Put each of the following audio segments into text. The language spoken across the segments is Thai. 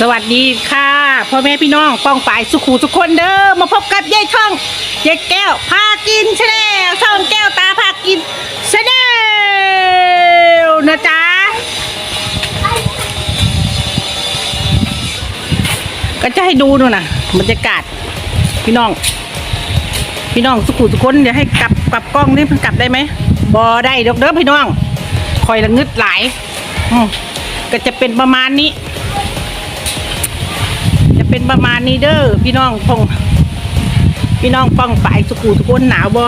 สวัสดีค่ะพ่อแม่พี่น้องป้องปายสุขูทุกคนเด้อมาพบกับยายท่องยายแก้วพากินชาแนลช่องแก้วตาพากินชาแนลนะจ๊ะก็จะให้ดูนู่นน่ะบรรยากาศ พี่น้อง พี่น้องสุขุทุกคนเดี๋ยวให้กลับกลับกล้องนี่มันกลับได้ไหมบอได้ดอกเด้อพี่น้องคอยละงึดหลายอืก็จะเป็นประมาณนี้ เป็นประมาณนี้เด้อพี่น้องพงพี่น้องป้องปายสุขุทุกคนหนาวบ่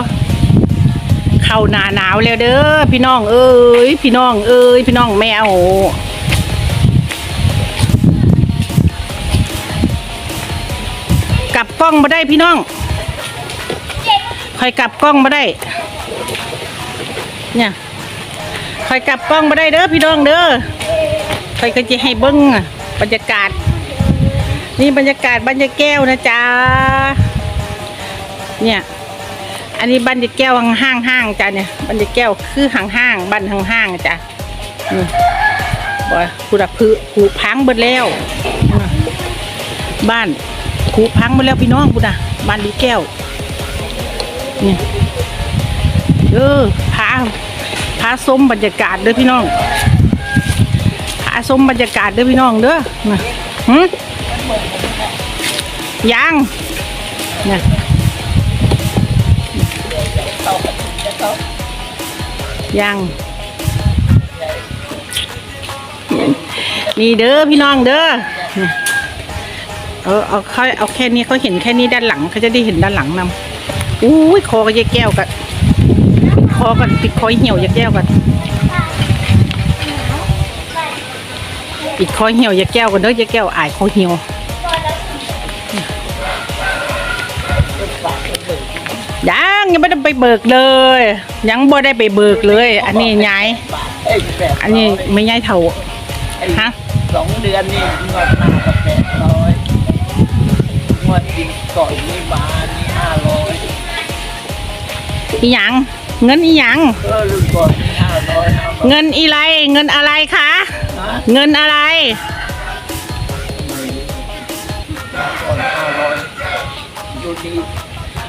เข้าหนาหนาวแล้วเด้อพี่น้องเอ้ยพี่น้องเอ้ยพี่น้องแมวกลับกล้องมาได้พี่น้องคอยกลับกล้องมาได้ เนี่ยคอยกลับกล้องมาได้เด้อพี่น้องเด้อคอยก็จะให้เบิ้งบรรยากาศ นี่บรรยากาศบรรยาแก้วนะจ๊ะ เนี่ย อันนี้บรรยาแก้วห้างห้างจ้ะเนี่ยบรรยาแก้วคือห้างห้างบ้านห้างห้างจ้ะนี่บ่กูดับพือผูพังเบิดแล้ว บ้านผูพังเบิดแล้วพี่น้องกูนะบ้านดีแก้วเนี่ยเออพาพาส้มบรรยากาศเด้อพี่น้องพาส้มบรรยากาศเด้อพี่น้องเด้อนะหืม ยังเนี่ยยังนี่เด้อพี่น้องเด้อเออเอาเขาเอาแค่นี้เขาเห็นแค่นี้ด้านหลังเขาจะได้เห็นด้านหลังนำอุ้ยคอก็ยายแก้วกันปิดคอกันปิดคอเหี่ยวยายแก้วกันปิดคอเหี่ยวยายแก้วกันเด้อยายแก้วอายคอเหี่ยว ยังยังไม่ได้ไปเบิกเลย ยังบ่ได้ไปเบิกเลย อันนี้ยายเอ้ยแบบอันนี้ไม่ยายเท่าไอ้ฮะสองเดือนนี่งวดหน้าก็แปดร้อยงวดอีกก่อนนี่บาทนี่ห้าร้อยอีหยังเงินอีหยังก็รุ่นก่อนนี่ห้าร้อยห้าร้อยเงินอีไรเงินอะไรคะนะเงินอะไรก่อนห้าร้อยอยู่ดี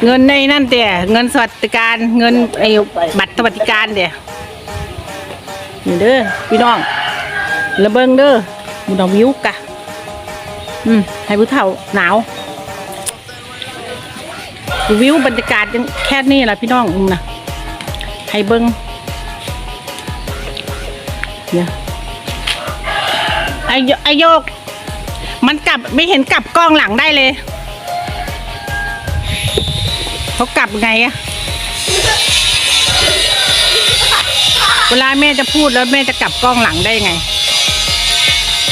เงินในนั่นเตี่ยเงินสวัสดิการเงินไอ้บัตรสวัสดิการเตี่ยนี่เด้อพี่น้องระเบิงเด้อมุนเอาวิวกะ อืมให้ผู้เฒ่าหนาว วิวบรรยากาศยังแค่นี้แหละพี่น้องอืมนะให้เบิงเนี่ยไอโยไอโยกมันกลับไม่เห็นกลับกล้องหลังได้เลย เขากลับไงอะเวลาแม่จะพูดแล้วแม่จะกลับกล้องหลังได้ไง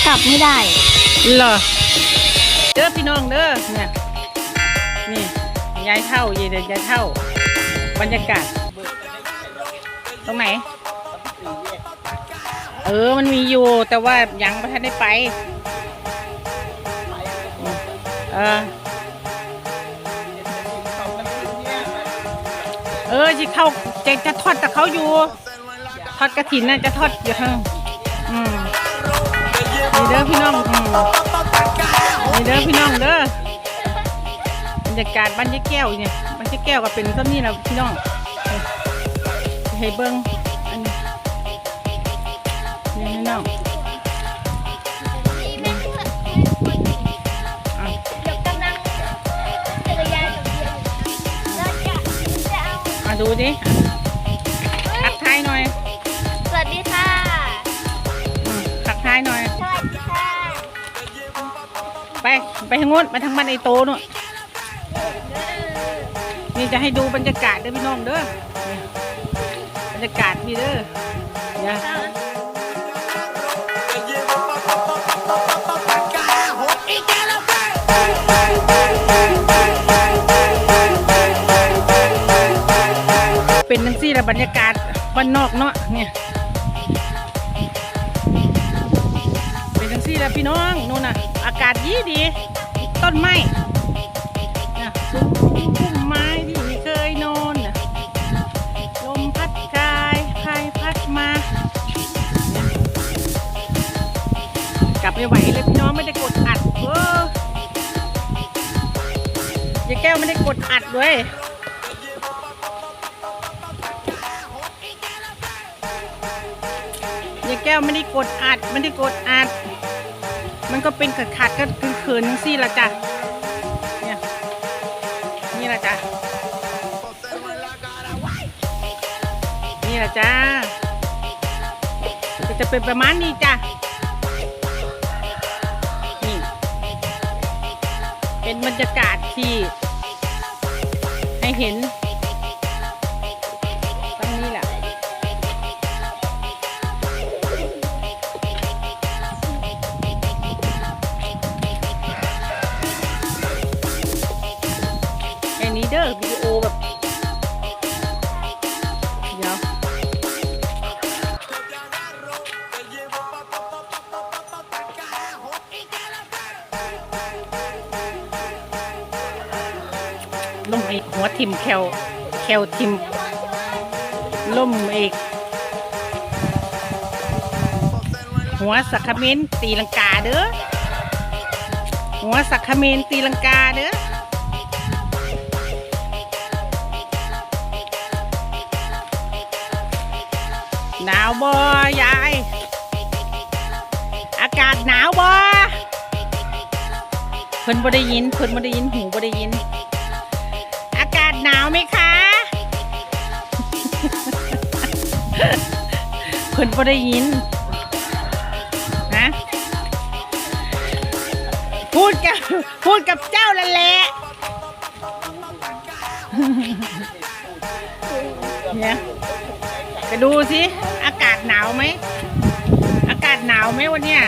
กลับไม่ได้เหรอเด้อพี่น้องเด้อเนี่ยนี่ยายเท่าเยายเดนยายเท่า บรรยากาศ ตรงไหน เออมันมีอยู่ แต่ว่ายังไม่ทันได้ไป เออ ออจะเข้าจะจะทอดกับเขาอยู่ ทอดกระถินน่ะจะทอดอยู่ข้างอืมนี่เด้อพี่น้องอืมนี่เด้อพี่น้องเด้อบรรยากาศบ้านยายแก้วเนี่ยบ้านยายแก้วก็เป็นต้นนี้แหละพี่น้องให้เบิ้งอันนี้นี่พี่น้อง ดูดิทักทายหน่อย สวัสดีค่ะอืมทักทายหน่อย สวัสดีค่ะ ไป ไปทางโน้นไปทางบ้านไอโตนู่นนี่จะให้ดูบรรยากาศเด้อพี่น้องเด้อนี่บรรยากาศนี่เด้อเนี่ย เป็นนังซี่ละบรรยากาศบ้านนอกเนาะเนี่ยเป็นจังซี่แหละพี่น้องนู่นน่ะ อากาศดีดีต้นไม้น่ะซุ้มพุ่มไม้ที่เคยนอนน่ะลมพัดกายพายพัดมา กลับไม่ไหวเลยพี่น้องไม่ได้กดอัดเออยายแก้วไม่ได้กดอัดด้วย แก้วไม่ได้กดอัดไม่ได้กดอัด มันก็เป็นขัดขัดก็คือเขินๆจังซี่ละจ้ะเนี่ยนี่ละจ้ะนี่ละจ้าก็จะเป็นประมาณนี้จ้ะนี่เป็นบรรยากาศที่ให้เห็น ล่มไอ้หัวทิมแคลแคลทิมล่มเอกหัวสักเมนตีลังกาเด้อหัวสักเมนตีลังกาเด้อหนาวบ่ยาย อากาศหนาวบ่เพิ่นบ่ได้ยินเพิ่นบ่ได้ยินหูบ่ได้ยินากาศหนาวไหมคะ เพิ่นบ่ได้ยิน นะ พูดกับพูดกับเจ้าแล้วแหละเนี่ยไปดูสิ อากาศหนาวไหม อากาศหนาวไหมวันเนี้ย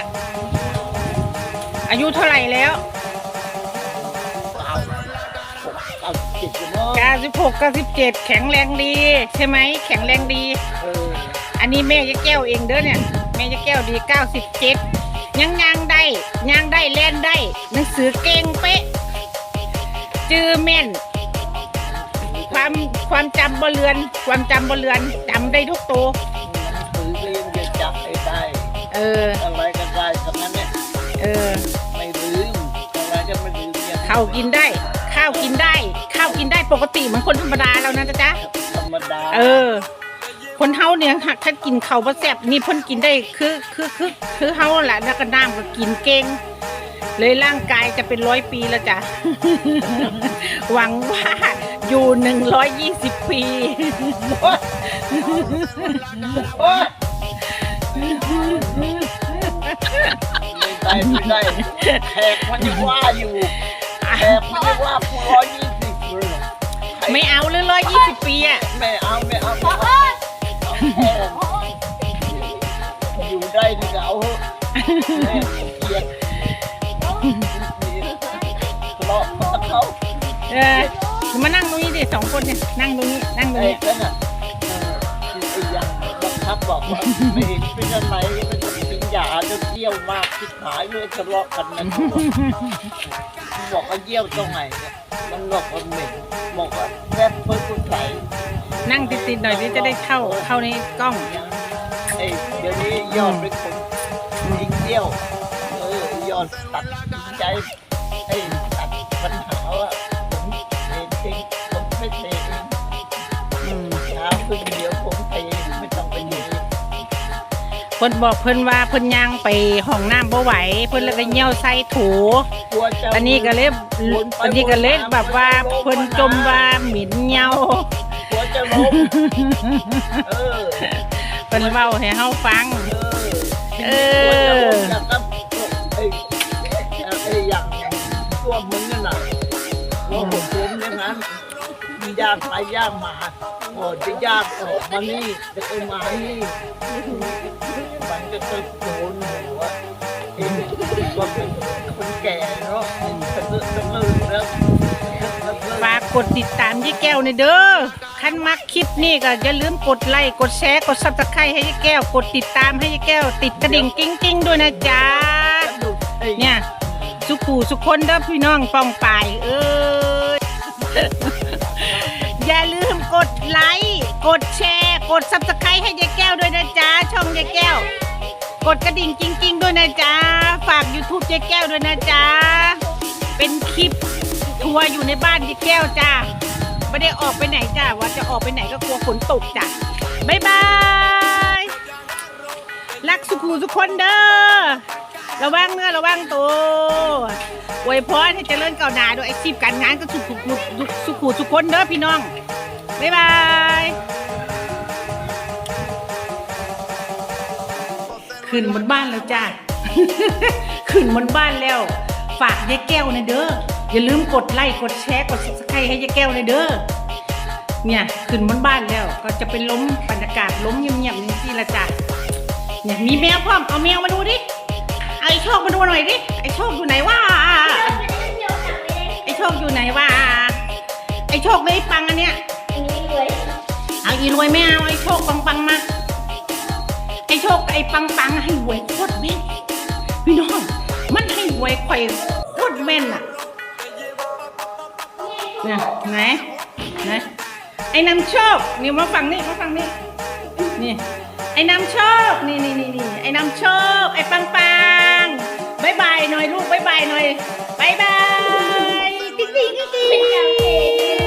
อายุเท่าไหร่แล้ว 96 97 แข็งแรงดี ใช่ไหมแข็งแรงดีเอออันนี้แม่ยะแก้วเองเด้อเนี่ย แม่ยะแก้วดี 97 ยังยางได้ยางได้เล่นได้หนังสือเก่งเป๊ะ จือแม่น ความความจำบ่เลือน ความจำบ่เลือนจำได้ทุกตัวถือเรียนจะจับให้ได้เอออะไรก็ได้ทั้งนั้นเนี่ยเออไม่ลืมอะไรก็ไม่ลืมเนี่ยข้าวกินได้ ข้าวกินได้ข้าวกินได้ปกติเหมือนคนธรรมดาแล้วนะจ๊ะจ๊ะธรรมดาเออ คนเฮาเนี่ยหักถ้ากินข้าวบ่แซ่บนี่เพิ่นกินได้คือคือคือคือเฮาแหละแล้วก็น้ำก็กินเก่งเลยร่างกายจะเป็นร้อยปีแล้วจ้ะ หวังว่าอยู่หนึ่งร้อยยี่สิบปีโอ๊ยไม่ได้ไม่ได้แขกมันยังว่าอยู่แขกมันยังว่าผู้ร้อยยี่สิบเลย ไม่เอาเลยร้อยยี่สิบปีอะไม่เอาไม่เอาไม่เอาอยู่ได้ดีเอาเถอะแม่เกลียดทะเลาะกับเขาเออมานั่งตรงนี้ดิสองคนเนี่ยนั่งตรงนี้นั่งตรงไอ้นี้นั่นน่ะเออไอ้ยังบังคับบอกว่าไม่เห็นเป็นอะไรมันจะกินยาจะเที่ยวมากคิดหายเลยทะเลาะกันนะบอกว่าเยี่ยวตรงไหนเนี่ยมันบอกว่าเหม็น บอกว่าแซ่บเพิ่มคุณใส่นั่งติดๆหน่อยสิจะได้เข้าเข้าในกล้องเอ้ยเดี๋ยวนี้ยอดเป็นคนยิงเที่ยวเออยอดตัดสินใจไอ้ยตัดปัญหาว่าผมเทจริงผมไม่เทเองอืมเช้าขึ้นเดี๋ยว เพิ่นบอกเพิ่นว่าเพิ่นย่างไปห้องน้ำบ่ไหว เพิ่นเลยก็เหี่ยวใส่ถูกลัวจะอันนี้ก็เลยอันนี้ก็เลยแบบว่าเพิ่นจมว่าหมิ่นเหี่ยวกลัวจะล้มเออเพิ่นเว้าให้เฮาฟัง เอเออออย่างกับไอ้ไอ้อย่างตัวมึงนั่นน่ะว่าผมผมอย่างนั้นมียากไปยากมา โอ้จะยากออกมานี่จะไปมานี่มันก็จะโดนหัวเองว่าเป็นคนแก่เนาะจะเลิกจะเลิกแล้วฝากกดติดตามยี่แก้วในเด้อคันมักคลิปนี่ก็อย่าลืมกดไลค์กดแชร์กดซับสไครต์ให้ยี่แก้ว กดติดตามให้ยี่แก้ว ติดกระดิ่งกิ้งกิ้งด้วยนะจ๊ะเนี่ยสุขูสุคนเด้อพี่น้องป้องปายเอ้ย อย่าลืมกดไลค์กดแชร์ กดซับสไครต์ให้ยายแก้วด้วยนะจ๊ะช่องยายแก้ว กดกระดิ่งจริง ๆ ด้วยนะจ๊ะฝาก YouTube เจ๊แก้วด้วยนะจ๊ะเป็นคลิปทัวร์อยู่ในบ้านเจ๊แก้วจ้าไม่ได้ออกไปไหนจ้าว่าจะออกไปไหนก็กลัวฝนตกจ้ะบ๊ายบายรักสุขูสุกคนเด้อ ระวังเนื้อระวังตัวอวยพรให้เจริญก้าวหน้าด้วยอาชีพการงานก็สุขสุขสุขสุขคนเด้อพี่น้อง บ๊ายบายขึ้นบนบ้านแล้วจ้าขึ้นบนบ้านแล้ว ฝากยายแก้วนะเด้ออย่าลืมกดไลค์กดแชร์กด subscribe ให้ยายแก้วนะเด้อเนี่ยขึ้นบนบ้านแล้วก็จะเป็นล้มบรรยากาศล้มเงียบๆนี่สิละจ้ะเนี่ยมีแมวพร้อมเอาแมวมาดูดิ ไอ้โชคมาดูหน่อยดิ ไอ้โชคอยู่ไหนวะ ไอ้โชคอยู่ไหนวะ ไอ้โชคเลยปังอันเนี้ย เอาอีรวยไม่เอาไอ้โชคปังปังๆมา ไอ้โชคไอ้ปังปังๆให้หวยโคตรแม่นพี่น้อง มันให้หวยข่อยโคตรแม่นอะเนี่ยไหนไหนไอ้นำโชคนี่มาฟังนี่มาฟังนี่นี่ไอ้นำโชคนี่นี่นี่นี่ไอ้นำโชคไอ้ปังปัง บ๊ายบายหน่อยลูกบ๊ายบายหน่อยบ๊ายบายติ๊งติ๊งติ๊ง